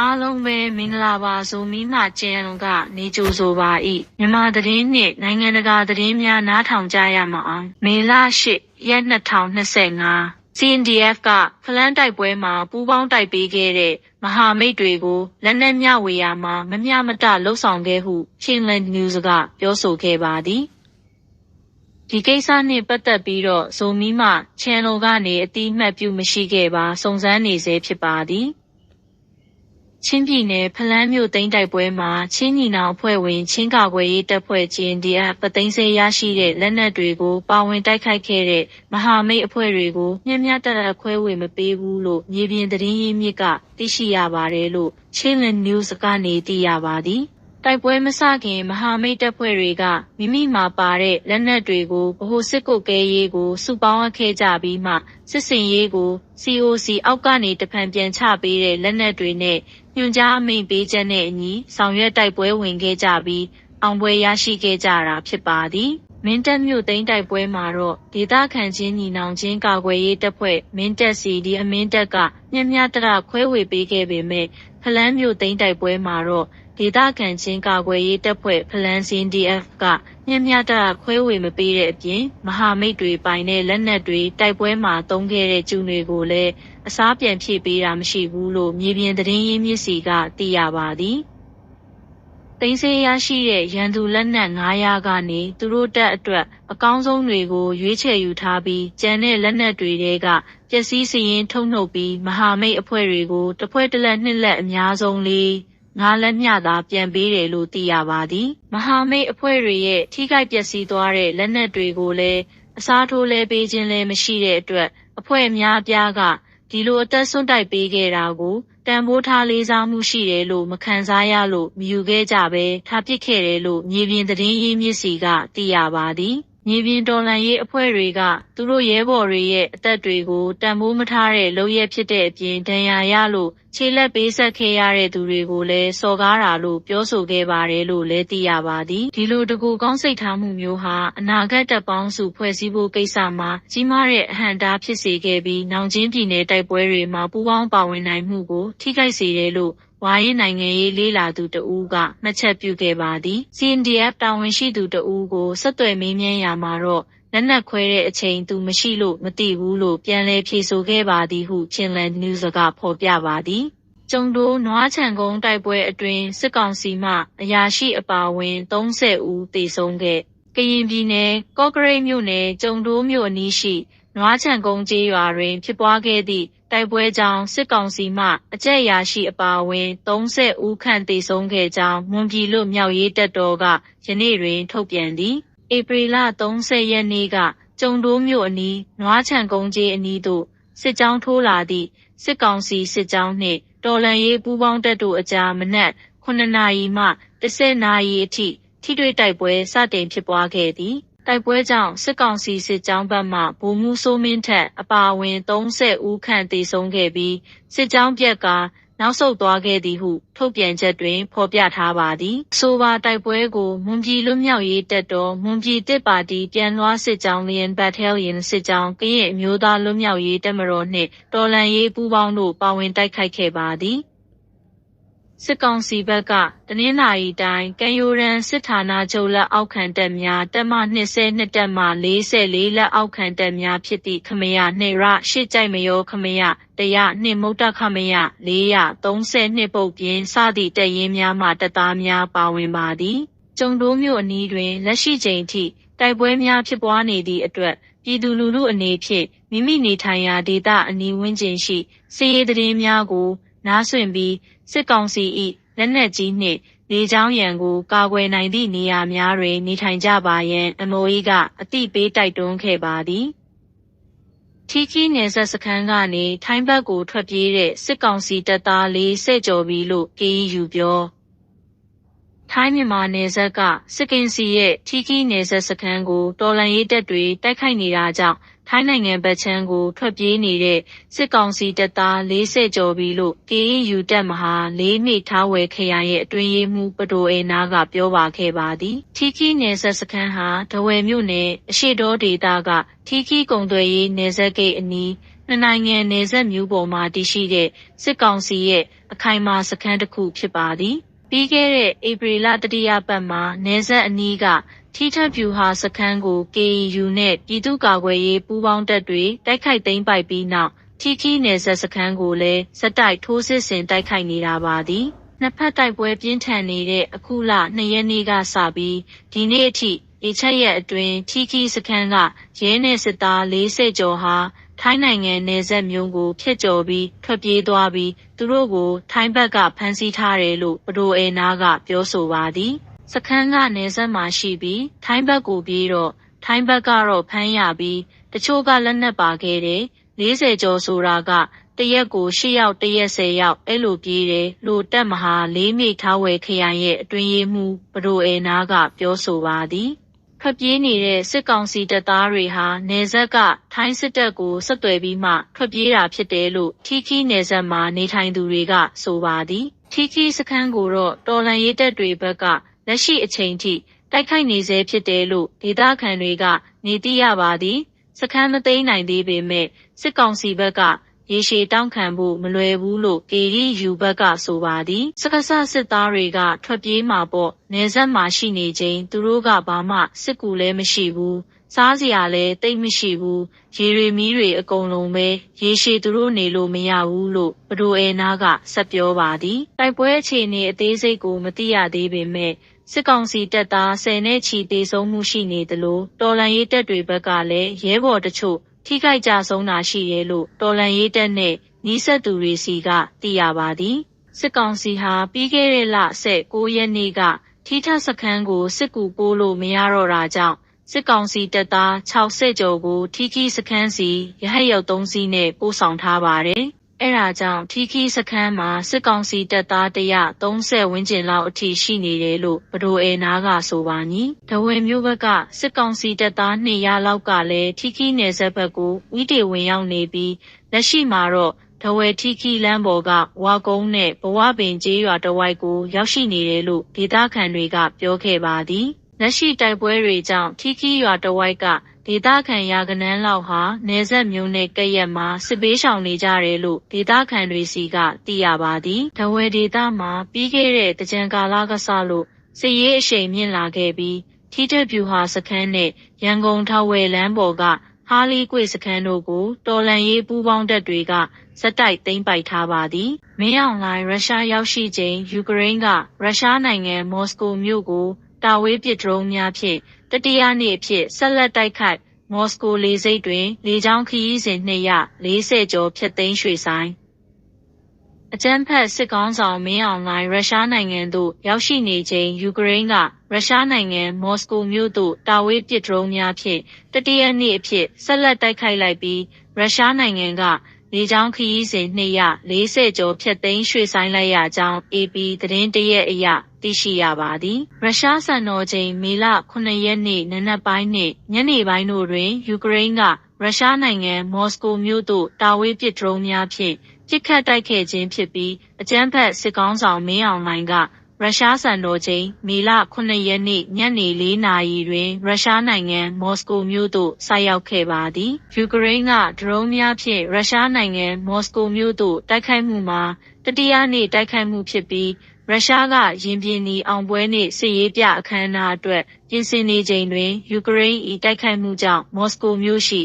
အားလုံးပဲမင်္ဂလာပါဇိုမီမှကျန်ကနေကြိုဆိုပါ၏မြန်မာသတင်းနှင့်နိုင်ငံတကာသတင်းများနားထောင်ကြရမအောင်မေလ8ရက်2025 CNDF ကဖလန်းတိုက်ပွဲမှာပူးပေါင်းတိုက်ပေးခဲ့တဲ့မဟာမိတ်တွေကိုလက်နက်မျှဝေရာမှာမမျှမတလှုပ်ဆောင်ခဲ့ဟု Finland News ကပြောဆိုခဲ့ပါသည်ဒီကိစ္စနှင့်ပတ်သက်ပြီးတော့ဇိုမီမှ channel ကနေအတိအမှတ်ပြုမရှိခဲ့ပါစုံစမ်းနေဆဲဖြစ်ပါသည် ချင်းပြည်နယ်ဖလန်းမြို့သိမ်းတိုက်ပွဲမှာချင်းညီနောင်အဖွဲ့ဝင်ချင်းကာကွယ်ရေးတပ်ဖွဲ့ GNDF ပသိမ်းစေရရှိတဲ့လက်နက်တွေကို ပါဝင်တိုက်ခိုက်ခဲ့တဲ့မဟာမိတ်အဖွဲ့တွေကိုမျက်မျှတရခွဲဝေမပေးဘူးလို့မြေပြင်သတင်းရင်းမြစ်ကသိရှိရပါတယ်လို့ Chilin News ကနေသိရပါသည်တိုက်ပွဲမစခင်မဟာမိတ်တပ်ဖွဲ့တွေကမိမိမှာပါတဲ့လက်နက်တွေကိုဗဟိုစစ်ကုတ်ကဲရေးကိုစုပေါင်းခဲ့ကြပြီးမှစစ်စင်ရေးကို COC အောက်ကနေတဖန်ပြန်ချပေးတဲ့လက်နက်တွေနဲ့ ညွှန်ကြားအမိန့်ပေးချက်နဲ့အညီဆောင်ရွက်တိုက်ပွဲဝင်ခဲ့ကြပြီးအောင်ပွဲရရှိခဲ့ကြတာဖြစ်ပါသည်မင်းတပ်မြို့သိမ်းတိုက်ပွဲမှာတော့ဒေသခံချင်းညီနောင်ချင်းကာကွယ်ရေးတပ်ဖွဲ့မင်းတပ်စီဒီအမင်းတပ်ကမြက်မြတရခွဲဝေပေးခဲ့ပေမဲ့ဖလန်းမြို့သိမ်းတိုက်ပွဲမှာတော့ ဒေသခံချင်းကာကွယ်ရေးတပ်ဖွဲ့ဖလန်းစင်း DF ကမျက်မျှတခွဲဝေမပေးတဲ့အပြင် မဟာမိတ်တွေပိုင်တဲ့လက်နက်တွေတိုက်ပွဲမှာတုံးခဲ့တဲ့ကျူတွေကိုလည်းအစားပြန်ဖြည့်ပေးတာမရှိဘူးလို့မြေပြင်သတင်းရင်းမြစ်စီကသိရပါသည်သိန်းစေးရရှိတဲ့ရန်သူလက်နက်900ကနေသူတို့တက်အတွက်အကောင်းဆုံးတွေကိုရွေးချယ်ယူထားပြီးကျန်တဲ့လက်နက်တွေကပျက်စီးစရင်ထုတ်နှုတ်ပြီးမဟာမိတ်အဖွဲ့တွေကိုတစ်ဖွဲ့တစ်လက်နှစ်လက်အများဆုံးလေး ငါးလက်မျှသာပြန်ပေးတယ်လို့သိရပါသည်မဟာမိတ်အဖွဲ့တွေရဲ့ထိခိုက်ပျက်စီးသွားတဲ့လက်နက်တွေကိုလည်းအစားထိုးလဲပေးခြင်းလည်းမရှိတဲ့အတွက်အဖွဲ့အများအပြားကဒီလိုအသက်ဆွန့်တိုက်ပေးခဲ့တာကိုတန်ဖိုးထားလေးစားမှုရှိတယ်လို့မခံစားရလို့မယူခဲ့ကြဘဲထားပစ်ခဲ့တယ်လို့မြေပြင်သတင်းရင်းမြစ်စီကသိရပါသည် မြေပြင်တော်လှန်ရေးအဖွဲ့တွေက သူတို့ရဲဘော်တွေရဲ့အသက်တွေကိုတန်ဖိုးမထားတဲ့လုပ်ရက်ဖြစ်တဲ့အပြင်ဒဏ်ရာရလို့ခြေလက်ပေးဆက်ခဲ့ရတဲ့သူတွေကိုလည်းစော်ကားတာလို့ပြောဆိုခဲ့ပါတယ်လို့လည်းသိရပါသည်ဒီလိုတကူကောင်းစိတ်ထားမှုမျိုးဟာအနာဂတ်တပ်ပေါင်းစုဖွဲ့စည်းဖို့ကိစ္စမှာကြီးမားတဲ့အဟန့်တားဖြစ်စေခဲ့ပြီးနောင်ချင်းပြည်နယ်တိုက်ပွဲတွေမှာပူးပေါင်းပါဝင်နိုင်မှုကိုထိခိုက်စေတယ်လို့ ဝါရေးနိုင်ငံရေးလေးလာသူတဦးကမှတ်ချက်ပြုခဲ့ပါသည် CNDF တာဝန်ရှိသူတဦးကိုဆက်သွယ်မေးမြန်းရာမှာတော့လက်နက်ခွဲတဲ့အချိန်သူမရှိလို့မသိဘူးလို့ပြန်လည်ဖြေဆိုခဲ့ပါသည်ဟုချင်းလန်နျူးစကဖော်ပြပါသည်ကျုံတိုးနွားချံကုန်းတိုက်ပွဲအတွင်းစစ်ကောင်စီမှအရာရှိအပါဝင်30ဦးသေဆုံးခဲ့ကရင်ပြည်နယ်ကော့ကရိတ်မြို့နယ်ကျုံတိုးမြို့အနီးရှိ နွားချံကုန်းကျေးရွာတွင် ဖြစ်ပွားခဲ့သည့် တိုက်ပွဲကြောင့် စစ်ကောင်စီမှ အကြက်ရာရှိအပါအဝင်30ဦးခန့် သေဆုံးခဲ့ကြောင်း မွန်ပြည်လွတ်မြောက်ရေးတပ်တော်က ယနေ့တွင် ထုတ်ပြန်သည် ဧပြီလ30ရက်နေ့က ကျုံတိုးမြို့အနီး နွားချံကုန်းကျေးအနီးသို့ စစ်ကြောင်းထိုးလာသည့် စစ်ကောင်စီစစ်ကြောင်းနှင့် တော်လှန်ရေးပူးပေါင်းတပ်တို့အကြား မနက်9နာရီမှ10နာရီအထိ ထိတွေ့တိုက်ပွဲ စတင်ဖြစ်ပွားခဲ့သည် တိုက်ပွဲကြောင့် စစ်ကောင်စီစစ်ကြောင်းဘက်မှ ဗိုလ်မှူးစိုးမင်းထက် အပါအဝင်30ဦးခန့် သေဆုံးခဲ့ပြီး စစ်ကြောင်းပြက်ကနောက်ဆုတ်သွားခဲ့သည်ဟု ထုတ်ပြန်ချက်တွင် ဖော်ပြထားပါသည်ဆိုပါတိုက်ပွဲကို မွန်ပြည်လွတ်မြောက်ရေးတပ်တော် မွန်ပြည်တစ်ပါတီ ပြန်လွှားစစ်ကြောင်းလျင်ဘတ်တယ်လျင်စစ်ကြောင်း ကရင်အမျိုးသားလွတ်မြောက်ရေးတပ်မတော်နှင့် တော်လှန်ရေးပူးပေါင်းတို့ ပါဝင်တိုက်ခိုက်ခဲ့ပါသည် စစ်ကောင်စီဘက်က တနင်္လာရီတိုင်းကံရိုရန်စစ်ဌာနချုပ်လက်အောက်ခံတပ်များ တပ်မ22တပ်မှ44လက်အောက်ခံတပ်များဖြစ်သည့် ခမရနှရရှစ်ကြိုက်မယော ခမရ100နှင့်မုတ်တခမရ432ပုတ်ပြင်းစသည့် တပ်ရင်းများမှ တပ်သားများ ပါဝင်ပါသည် ကျုံတိုးမြို့အနီးတွင် လက်ရှိချိန်ထိ တိုက်ပွဲများဖြစ်ပွားနေသည့်အတွက် ပြည်သူလူထုအနေဖြင့် မိမိနေထိုင်ရာဒေသအနီးဝန်းကျင်ရှိ စစ်ရေးသတင်းများကို နားဆွင့်ပြီး စစ်ကောင်စီ၏လက်နက်ကြီးနှင့် လေကြောင်းရန်ကို ကာကွယ်နိုင်သည့်နေရာများတွင် နေထိုင်ကြပါရန် MOE က အသိပေးတိုက်တွန်းခဲ့ပါသည် ထီခီနယ်ဆက်စခန်းကနေ ထိုင်းဘက်ကို ထွက်ပြေးတဲ့ စစ်ကောင်စီတပ်သားလေးဆဲ့ကြော်ပြီးလို့ KEU ပြောထိုင်းမြန်မာနယ်စပ်က စစ်ကင်စီရဲ့ ထီခီနယ်စပ်စခန်းကို တော်လန်ရေးတပ်တွေ တိုက်ခိုက်နေတာကြောင့် ထိုင်းနိုင်ငံဘက်ခြမ်းကို ထွက်ပြေးနေတဲ့ စစ်ကောင်စီတပ်သား40ကျော်ပြီလို့ KEU တပ်မဟာ၄မိထားဝယ်ခရိုင်ရဲ့ အတွင်းရေးမှူး ပဒိုအေနာကပြောပါခဲ့ပါသည် ထီခီနယ်ဆက်စခန်းဟာဒဝယ်မြို့နယ် အရှိတော်ဒေသက ထီခီကုံသွယ်ရေး နယ်စပ်ဂိတ်အနီး နှစ်နိုင်ငံနယ်စပ်မျိုးပေါ်မှာ တည်ရှိတဲ့ စစ်ကောင်စီရဲ့ အခိုင်အမာစခန်းတစ်ခု ဖြစ်ပါသည်။ ပြီးခဲ့တဲ့ဧပြီလတတိယပတ်မှာ နယ်စပ်အနီးက ထီထပ်ဖြူဟာစခန်းကို KEU နဲ့ ပြည်သူ့ကာကွယ်ရေးပူးပေါင်းတပ်တွေ တိုက်ခိုက်သိမ်းပိုက်ပြီးနောက် ထီခီနယ်စပ်စခန်းကိုလည်းစက်တိုက်ထိုးစစ်ဆင်တိုက်ခိုက်နေတာပါသည်နှစ်ဖက်တိုက်ပွဲပြင်းထန်နေတဲ့ အခုလ2ရက်နေ့ကစပြီး ဒီနေ့အထိအချက်ရက်အတွင်း ထီခီစခန်းက ရဲနယ်စစ်သား40ကျော်ဟာ ထိုင်းနိုင်ငံနယ်စပ်မျိုးကိုဖျက်ကျော်ပြီး ထွက်ပြေးသွားပြီး သူတို့ကို ထိုင်းဘက်က ဖမ်းဆီးထားတယ်လို့ ပဒိုအေနာကပြောဆိုပါသည် စခန်းက နယ်စပ်မှာရှိပြီး ထိုင်းဘက်ကိုပြေးတော့ ထိုင်းဘက်ကတော့ ဖမ်းရပြီး တချို့က လက်နက်ပါခဲ့တယ်40ကျော်ဆိုတာက တရက်ကို ၈ ယောက် တရက်10ယောက် အဲ့လိုပြေးတယ်လို့တက်မဟာလေးမိထားဝယ်ခရိုင်ရဲ့ အတွင်းရေးမှူး ပဒိုအေနာကပြောဆိုပါသည် ထွက်ပြေးနေတဲ့ စစ်ကောင်စီတပ်သားတွေဟာနေဆက်က ထိုင်းစစ်တပ်ကို ဆက်သွယ်ပြီးမှ ထွက်ပြေးတာဖြစ်တယ်လို့ ထီခီနေဆက်မှာ နေထိုင်သူတွေက ဆိုပါသည် ထီခီစခန်းကိုတော့ တော်လန်ရေးတပ်တွေဘက်က လက်ရှိအချိန်ထိ တိုက်ခိုက်နေဆဲဖြစ်တယ်လို့ ဒေသခံတွေကနေ သိရပါသည် စခန်းမသိမ်းနိုင်သေးပေမဲ့စစ်ကောင်စီဘက်က ရေရှည်တောင်းခံဖို့မလွယ်ဘူးလို့ KDU ဘက်ကဆိုပါသည်စကစစစ်သားတွေကထွက်ပြေးမှာပေါ့နေဆက်မှာရှိနေချိန်သူတို့ကဘာမှစစ်ကူလည်းမရှိဘူးစားစရာလည်းတိတ်မရှိဘူးရေရီမီးတွေအကုန်လုံးပဲရေရှည်သူတို့နေလို့မရဘူးလို့ဘဒိုအဲနာကဆက်ပြောပါသည်တိုက်ပွဲအခြေအနေအသေးစိတ်ကိုမသိရသေးပေမဲ့စစ်ကောင်စီတပ်သား10နဲ့ချီတေဆုံးမှုရှိနေသလိုတော်လန်ရေးတပ်တွေဘက်ကလည်းရဲဘော်တချို့ ထိခိုက်ကြဆုံးတာရှိရဲလို့တော်လန်ရေးတပ်နဲ့နီးစပ်သူတွေစီကသိရပါသည်စစ်ကောင်စီဟာပြီးခဲ့တဲ့လ16ရက်နေ့ကထိထစခန်းကိုစစ်ကူပိုးလို့မရတော့တာကြောင့်စစ်ကောင်စီတပ်သား60ကျော်ကိုထီခီစခန်းစီရဟတ်ရောက်3စီးနဲ့ပို့ဆောင်ထားပါတယ်။ အဲဒါကြောင့် ထီခီစခန်းမှာ စစ်ကောင်စီတပ်သား130ဝန်းကျင်လောက်အထိ ရှိနေတယ်လို့ဗဒိုအေနာကဆိုပါနီ။ဒဝယ်မျိုးဘက်က စစ်ကောင်စီတပ်သား200လောက်ကလည်း ထီခီနယ်စပ်ဘက်ကိုဥတီဝင်ရောက်နေပြီး လက်ရှိမှာတော့ဒဝယ်ထီခီလမ်းပေါ်ကဝါကုန်းနဲ့ ဘဝပင်ကျေးရွာတဝိုက်ကို ရောက်ရှိနေတယ်လို့ ဒေသခံတွေက ပြောခဲ့ပါသည်။ လက်ရှိတိုက်ပွဲတွေကြောင့် ထီခီရွာတဝိုက်က ဒေသခံ ရာကနန်းလောက်ဟာနေဆက်မျိုးနဲ့ကရက်မှာ စစ်ပေးရှောင်နေကြတယ်လို့ ဒေသခံတွေစီက သိရပါသည်။ဒဝဲဒေသမှာ ပြီးခဲ့တဲ့တကြံကာလကစလို့ စစ်ရေးအရှိန်မြင့်လာခဲ့ပြီး ထီတက်ပြူဟာစခန်းနဲ့ ရန်ကုန်ထောက်ဝဲလမ်းပေါ်က ဟာလီကွေစခန်းတို့ကို တော်လန်ရေးပူးပေါင်းတပ်တွေကစက်တိုက်သိမ်းပိုက်ထားပါသည်။မင်းအောင်လှိုင် ရုရှားရောက်ရှိချိန် ယူကရိန်းက ရုရှားနိုင်ငံ မော်စကိုမြို့ကို တာဝေးပစ်ဒရုန်းများဖြင့် တတိယနေ့အဖြစ် ဆက်လက်တိုက်ခိုက် မော်စကိုလေဆိပ်တွင် လေကြောင်းခရီးစဉ်240ကျော် ဖျက်သိမ်းရွှေ့ဆိုင်း အကြမ်းဖက် စစ်ကောင်းဆောင် မင်းအောင်လှိုင် ရုရှားနိုင်ငံသို့ ရောက်ရှိနေချိန် ယူကရိန်းက ရုရှားနိုင်ငံ မော်စကိုမြို့သို့ တာဝေးပစ်ဒရုန်းများဖြင့် တတိယနေ့အဖြစ် ဆက်လက်တိုက်ခိုက်လိုက်ပြီး ရုရှားနိုင်ငံက လေကြောင်းခရီးစဉ်240ကျော်ဖြတ်သိမ်းရွှေ့ဆိုင်းလိုက်ရကြောင်း AP သတင်းတရက်အရသိရှိရပါသည်ရုရှားစံတော်ချိန်မေလ9ရက်နေ့နနက်ပိုင်းနှင့်ညနေပိုင်းတို့တွင်ယူကရိန်းကရုရှားနိုင်ငံမော်စကိုမြို့သို့တာဝေးပစ်ဒရုန်းများဖြင့်ပစ်ခတ်တိုက်ခဲ့ခြင်းဖြစ်ပြီးအကြမ်းဖက်စစ်ကောင်းဆောင်မင်းအောင်လှိုင်က ရုရှားစံတော်ချိန်မေလ9ရက်နေ့ညနေ4နာရီတွင် ရုရှားနိုင်ငံမော်စကိုမြို့သို့ဆိုက်ရောက်ခဲ့ပါသည်ယူကရိန်းကဒရုန်းများဖြင့်ရုရှားနိုင်ငံမော်စကိုမြို့သို့တိုက်ခိုက်မှုမှာတတိယနေ့တိုက်ခိုက်မှုဖြစ်ပြီးရုရှားကရင်ပြင်းနီအောင်ပွဲနှင့်စစ်ရေးပြအခမ်းအနားအတွက်ပြင်ဆင်နေချိန်တွင်ယူကရိန်း၏တိုက်ခိုက်မှုကြောင့်မော်စကိုမြို့ရှိ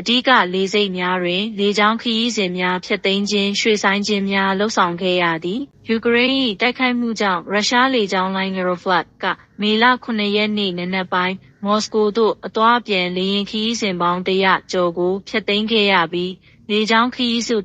အဓိကလေဆိပ်များတွင် လေကြောင်းခရီးစဉ်များဖျက်သိမ်းခြင်းရွှေ့ဆိုင်းခြင်းများလှုပ်ဆောင်ခဲ့ရသည်ယူကရိန်း၏တိုက်ခိုက်မှုကြောင့်ရုရှားလေကြောင်းလိုင်း Aeroflot ကမေလ9ရက်နေ့နနက်ပိုင်းမော်စကိုသို့အသွားပြန်လေယာဉ်ခရီးစဉ်ပေါင်း100ကျော်ကိုဖျက်သိမ်းခဲ့ရပြီးလေကြောင်းခရီးစု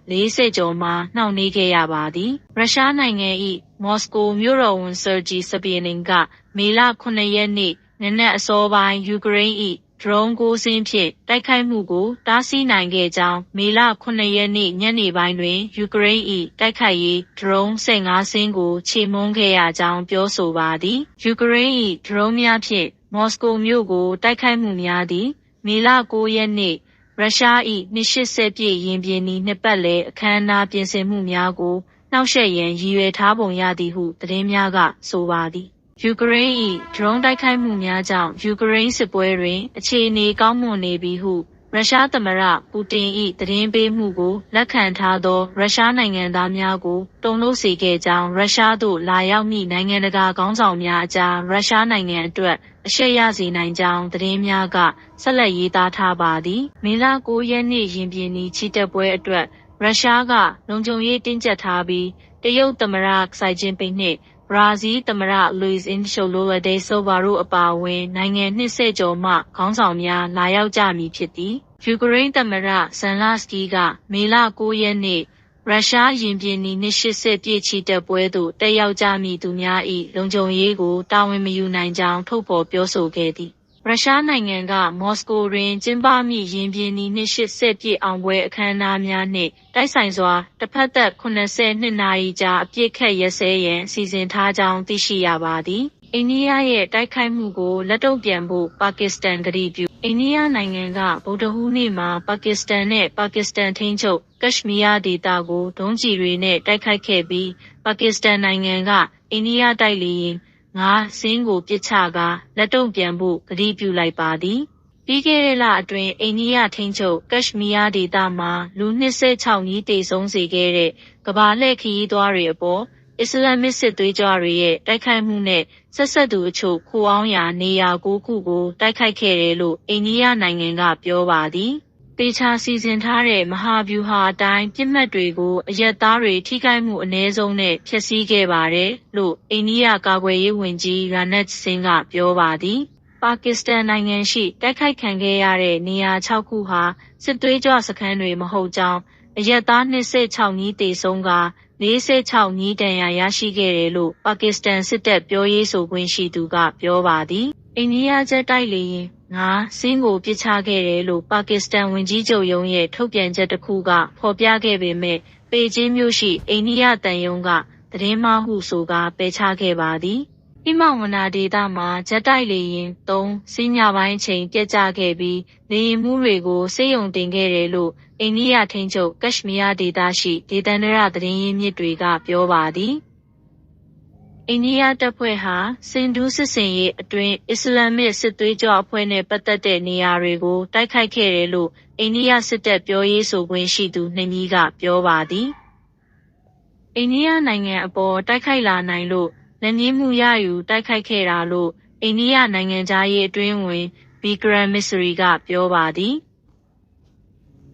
140ကျော်မှနှောင့်နှေးခဲ့ရပါသည်ရုရှားနိုင်ငံ၏မော်စကိုမြို့တော်ဝန်ဆာဂျီစပီနင်ကမေလ9ရက်နေ့နနက်အစောပိုင်းယူကရိန်း၏ ဒရုန်း၉စင်းဖြင့်တိုက်ခိုက်မှုကို တားဆီးနိုင်ခဲ့ကြောင်း မေလ 9 ရက်နေ့ညနေပိုင်းတွင် ယူကရိန်း၏တိုက်ခိုက်ရေးဒရုန်း15 စင်းကို ချေမှုန်းခဲ့ရကြောင်း ပြောဆိုပါသည် ယူကရိန်း၏ဒရုန်းများဖြင့် မော်စကိုမြို့ကို တိုက်ခိုက်မှုများသည် မေလ 9 ရက်နေ့ရုရှား၏280ပြည့်ရင်ပြင်နီနှစ်ပတ်လည်အခမ်းအနားပြင်ဆင်မှုများကိုနှောက်ယှက်ရန်ရည်ရွယ်ထားပုံရသည်ဟု သတင်းများက ဆိုပါသည် ယူကရိန်း၏ဒရုန်းတိုက်ခိုက်မှုများကြောင့်ယူကရိန်းစစ်ပွဲတွင် အခြေအနေကောင်းမွန်နေပြီဟုရုရှားသမ္မတပူတင်၏သတင်းပေးမှုကိုလက်ခံထားသောရုရှားနိုင်ငံသားများကိုတုံ့လို့စေခဲ့ကြောင်းရုရှားသို့လာရောက်မည့်နိုင်ငံတကာခေါင်းဆောင်များအကြားရုရှားနိုင်ငံအတွက်အရှက်ရစေနိုင်ကြောင်းသတင်းများကဆက်လက်ရေးသားထားပါသည်မေလ9ရက်နေ့ရင်ပြင်းဤချီတက်ပွဲအတွက်ရုရှားကလုံခြုံရေးတင်းကျပ်ထားပြီးတရုတ်သမ္မတစိုက်ကျင်းပိနှင့်ဘ ရာဇီးသမ္မတလူးစ်အင်ရှိုလိုဝဒေဆိုဗာတို့အပါအဝင် နိုင်ငံ20ကျော်မှခေါင်းဆောင်များလာရောက်ကြမည်ဖြစ်သည်ယူကရိန်းသမ္မတဇန်လာစကီကမေလ9ရက်နေ့ရုရှားရင်ပြင်နီ280ပြည့်ချီတက်ပွဲသို့တက်ရောက်ကြမည့်သူများ၏လုံခြုံရေးကိုတာဝန်မယူနိုင်ကြောင်းထုတ်ဖော်ပြောဆိုခဲ့သည် ရုရှားနိုင်ငံက မော်စကိုတွင် ကျင်းပမည့် ရင်ပြင်နီ280ပြည့်အောင်ပွဲ အခမ်းအနားများနှင့် တိုက်ဆိုင်စွာတစ်ဖက်သက်82နာရီကြာ အပြစ်ခတ်ရစဲရန် စီစဉ်ထားကြောင်း သိရှိရပါသည် အိန္ဒိယရဲ့ တိုက်ခိုက်မှုကို လက်တုံ့ပြန်ဖို့ ပါကစ္စတန် ကတိပြုအိန္ဒိယနိုင်ငံက ဗုဒ္ဓဟူးနေ့မှာ ပါကစ္စတန်နဲ့ ပါကစ္စတန်ထိန်းချုပ် ကက်ရှ်မီးယားဒေသကို ဒုံးကျည်တွေနဲ့ တိုက်ခိုက်ခဲ့ပြီး ပါကစ္စတန်နိုင်ငံက အိန္ဒိယတိုက်လေယာဉ် ငါးစင်းကိုပစ်ချကာလက်တုံ့ပြန်ဖို့ကတိပြုလိုက်ပါသည်ပြီးခဲ့တဲ့လအတွင်းအိန္ဒိယထိန်းချုပ်ကက်ရှ်မီးယားဒေသမှာလူ26ညီးတေဆုံးစေခဲ့တဲ့ကဘာလှည့်ခရီးသွားတွေအပေါ်အစ္စလာမစ်စစ်သွေးကြွတွေရဲ့တိုက်ခိုက်မှုနဲ့ဆက်ဆက်သူအချို့ခိုအောင်ရာနေရာ၉ခုကိုတိုက်ခိုက်ခဲ့တယ်လို့အိန္ဒိယနိုင်ငံကပြောပါသည် ပေချာစီစဉ်ထားတဲ့ မဟာဗျူဟာအတိုင်းပြစ်မှတ်တွေကို အရက်သားတွေ ထိခိုက်မှုအ ਨੇ ဆုံးနဲ့ ဖျက်ဆီးခဲ့ပါတယ်လို့ အိန္ဒိယကာကွယ်ရေးဝန်ကြီးရာနက်စင်းကပြောပါသည် ပါကစ္စတန်နိုင်ငံရှိ တိုက်ခိုက်ခံခဲ့ရတဲ့ နေရာ6ခုဟာ စစ်သွေးကြွစခန်းတွေ မဟုတ်ကြောင်း အရက်သား26ညီးတေဆုံးက46ညီးတန်ရာရရှိခဲ့တယ်လို့ ပါကစ္စတန်စစ်တပ် ပြောရေးဆိုခွင့်ရှိသူက ပြောပါသည် အိန္ဒိယကျက်တိုက်လေရင်ငါစင်းကိုပစ်ချခဲ့တယ်လို့ပါကစ္စတန်ဝန်ကြီးချုပ်ရုံးရဲ့ထုတ်ပြန်ချက်တစ်ခုကဖော်ပြခဲ့ပေမဲ့ပေကျင်းမြို့ရှိအိန္ဒိယတန်ယုံကသတင်းမှားဟုဆိုကာပယ်ချခဲ့ပါသည်။ဣမောင်ဝနာဒေသမှာဂျက်တိုက်လေရင်၃စီးညပိုင်းချိန်ပြက်ကျခဲ့ပြီးလေရင်မှုတွေကိုစေယုံတင်ခဲ့တယ်လို့အိန္ဒိယထိန်းချုပ်ကက်ရှ်မီးယားဒေသရှိဒေသန္တရသတင်းရင်းမြစ်တွေကပြောပါသည်။ အိန္ဒိယတပ်ဖွဲ့ဟာစင်ဒူးစစ်စင်ရေးအတွင်း အစ္စလာမစ် စစ်သွေးကြွအဖွဲ့နဲ့ ပတ်သက်တဲ့ နေရာတွေကို တိုက်ခိုက်ခဲ့တယ်လို့ အိန္ဒိယစစ်တပ် ပြောရေးဆိုခွင့်ရှိသူနှမီးက ပြောပါသည်။အိန္ဒိယနိုင်ငံအပေါ် တိုက်ခိုက်လာနိုင်လို့ လက်ငင်းမှုရယူ တိုက်ခိုက်ခဲ့တာလို့ အိန္ဒိယနိုင်ငံသားရေးအတွင်းဝင်ဘီကရန်မစ္စရီကပြောပါသည်။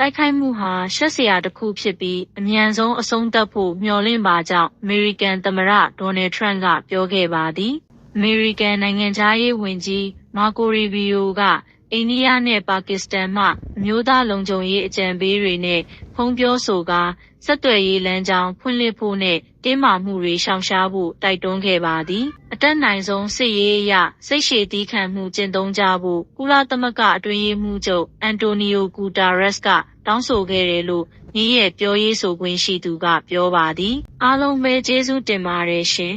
တိုက်ခိုက်မှုဟာ ရှက်စရာတစ်ခုဖြစ်ပြီး အမြန်ဆုံးအဆုံးသတ်ဖို့ မျှော်လင့်ပါကြောင်း အမေရိကန်သမ္မတဒေါ်နယ်ထရန့်ကပြောခဲ့ပါသည်။အမေရိကန်နိုင်ငံသားရေးဝန်ကြီးမာကိုရီဗီယိုက အိန္ဒိယနဲ့ပါကစ္စတန်မှ အမျိုးသားလုံခြုံရေးအကြံပေးတွေနဲ့ဖုံးပြောဆိုကာ ဆက်သွယ်ရေးလမ်းကြောင်းဖွင့်လှစ်ဖို့နဲ့ တင်းမာမှုတွေရှောင်ရှားဖို့ တိုက်တွန်းခဲ့ပါသည် အတက်နိုင်ဆုံး စစ်ရေးအရ စိတ်ရှည်သီးခံမှုကျင့်သုံးကြဖို့ ကုလသမဂ္ဂအတွင်းရေးမှူးချုပ်အန်တိုနီယိုဂူတာရက်စ်ကတောင်းဆိုခဲ့တယ်လို့ညီရဲ့ပြောရေးဆိုခွင့်ရှိသူက ပြောပါသည် အားလုံးပဲ ကျေးဇူးတင်ပါတယ်ရှင်